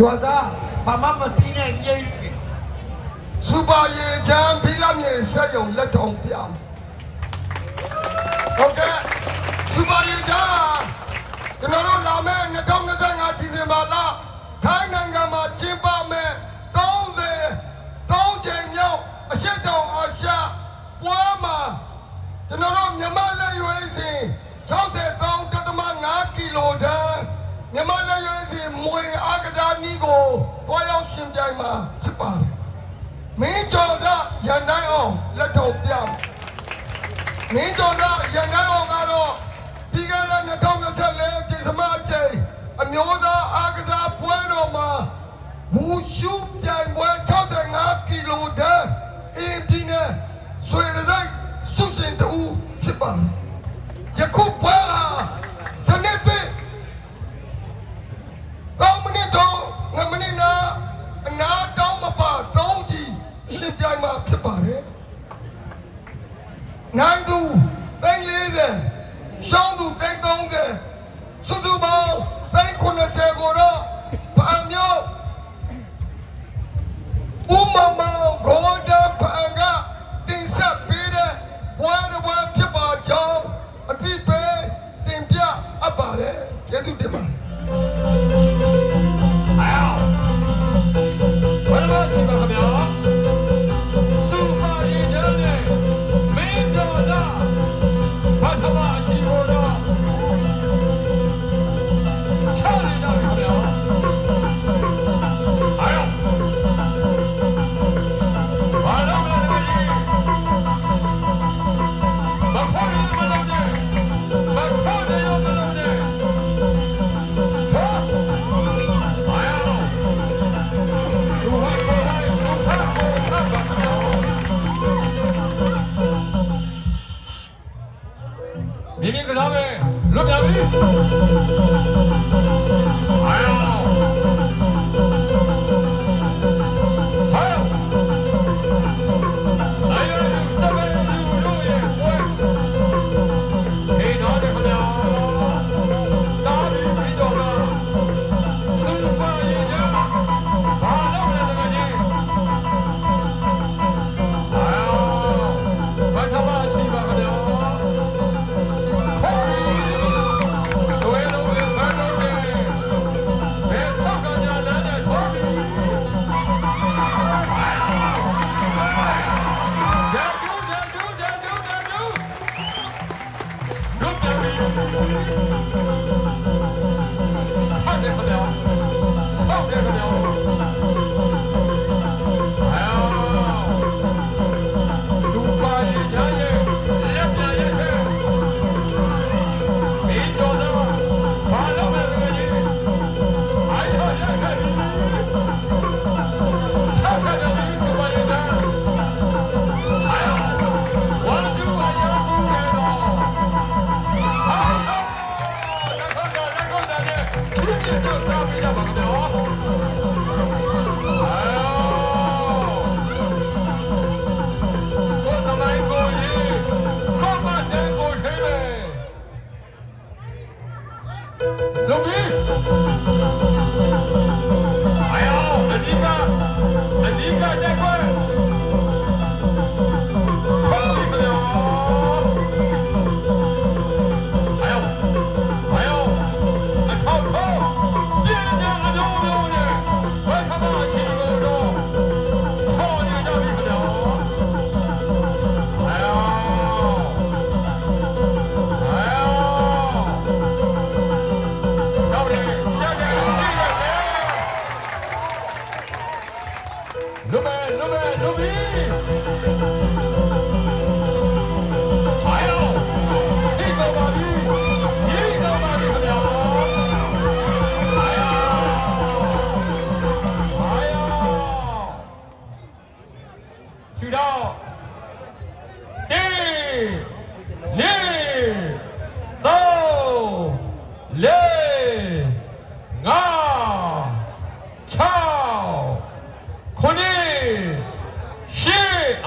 ရွာသားဘာမှမသိနဲ့ငြိမ်းပြီစူပါရေချမ်းဘီလာမြေဆက်ယုံလက်ထောင်ပြမယ်ဟုတ်ကဲ့စူပါရေချမ်းကျွန်တော်တို့လာမယ့်2025ဒီဇင်ဘာလထိုင်းနိုင်ငံမှာကျင်းပမယ်30 3ချိန်မြောက်အရှိတောင်အာရှပွဲမှာကျွန်တော်တို့မြန်မာလက်ရွေးစင်63.5ကီလိုတန်းမြန်မာလက် ရွေးစင်မွေအားကစားနည်းကိုတွားရောက်ရှင်ပြိုင်မှာဖြစ်ပါတယ်မင်းကျော်ကရန်တိုင်းအောင်လက်ထောက်ပြမင်းကျော်ကရန်တိုင်းအောင်ကတော့ပြီးခဲ့တဲ့2024ပြည်စမအချိန်အမျိုးသားအားကစားပွဲတော်မှာဘူရှုပြိုင်ပွဲ65ကီလိုတန်းအင်းပြည်နယ်ဆွေရစိုက်ဆုရှင်တူဖြစ်ပါတယ်ယခုပွဲ နို အာ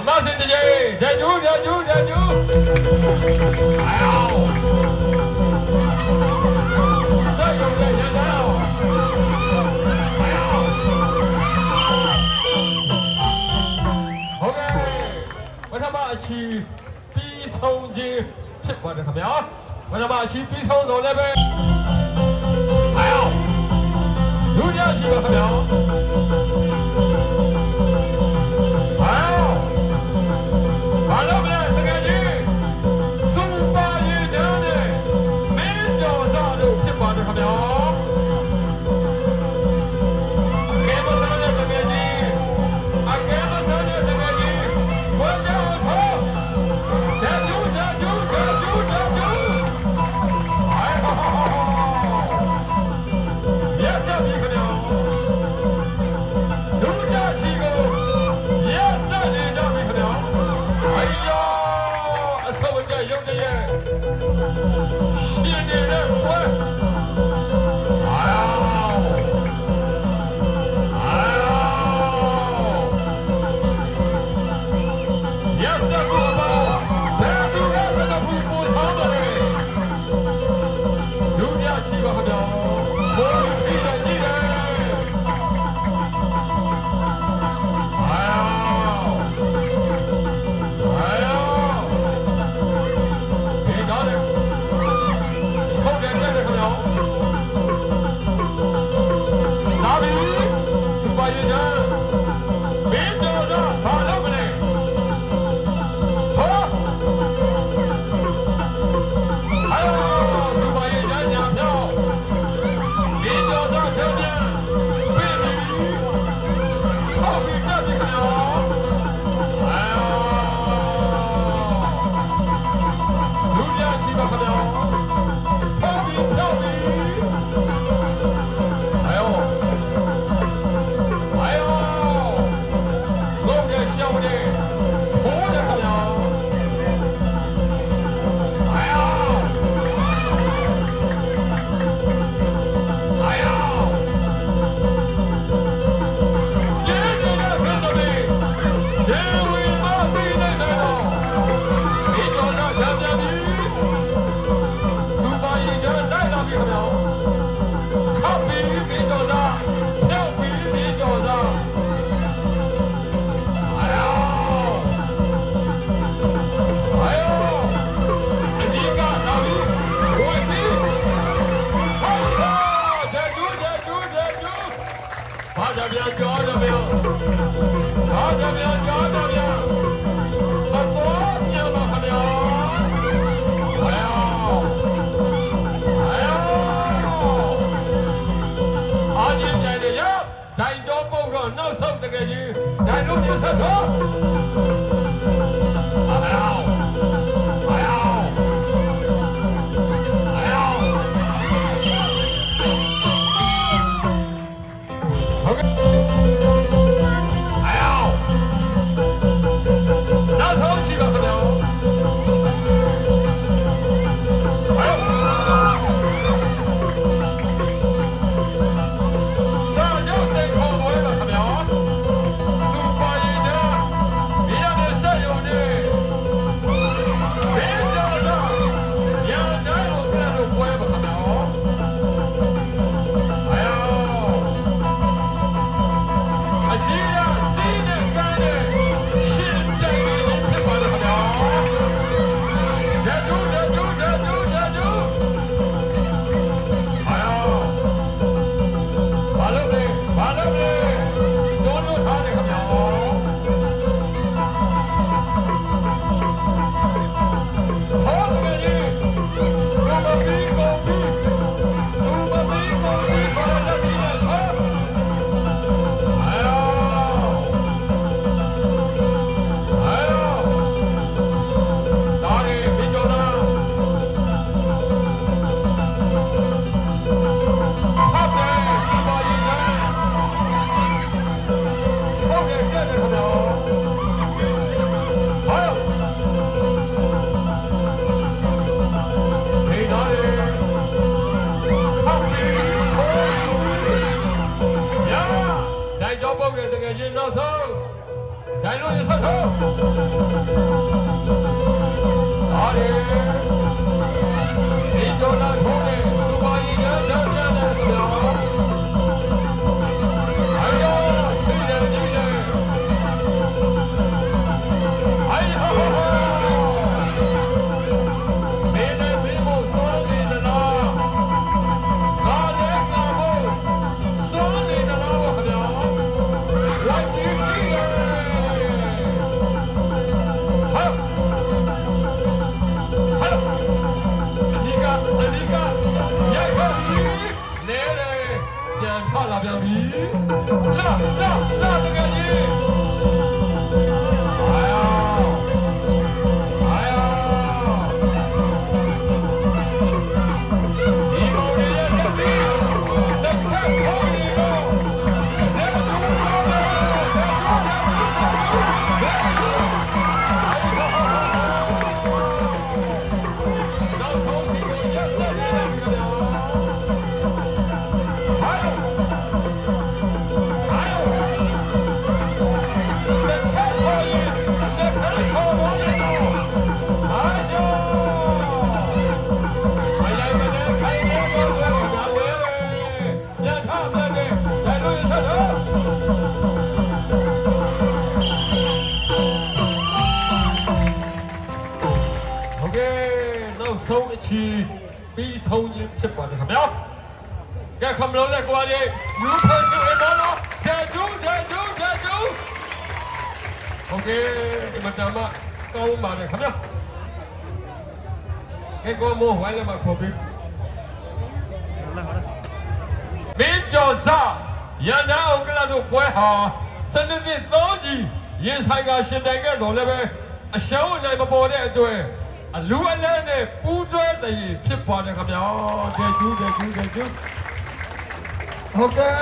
马上进去，大举，大举，大举！加油！大举，加油！加油！OK，我比冲击，是管着他们啊？我要把起比冲击来边！加油！ ပုတ်တော့နောက်ဆုံးတကယ်ကြီးဒါတို့ပြဆက်တော့ 给陆绎磕 ပြန်ထလာပြန်ပြီလာလာလာတကယ်ကြီး ဆုံးအချီပြီးဆုံးခြင်းဖြစ်ပါတယ်ခင်ဗျာကဲခမလို့လက်ကွာလေးယူဖို့ဆိုရင်တော့ဂျာဂျူဂျာဂျူဂျာဂျူဟုတ်ကဲ့ဒီမှာတမကောင်းပါတယ်ခင်ဗျာကဲကောမောဝိုင်းလည်းမခေါ်ပြီးမင်းကျော်စားရန်နာအောင်ကလတို့ပွဲဟာစနစ်သစ်သုံးကြီးရင်ဆိုင်ကရှင်တိုင်ခဲ့တော်လည်းပဲအရှုံးအနိုင်မပေါ်တဲ့အတွက် အလူအလန်းနဲ့ပူးတွဲတည်ဖြစ်ပါတယ်ခင်ဗျာကျေကျူးကျေကျူးကျေကျူးဟုတ်ကဲ့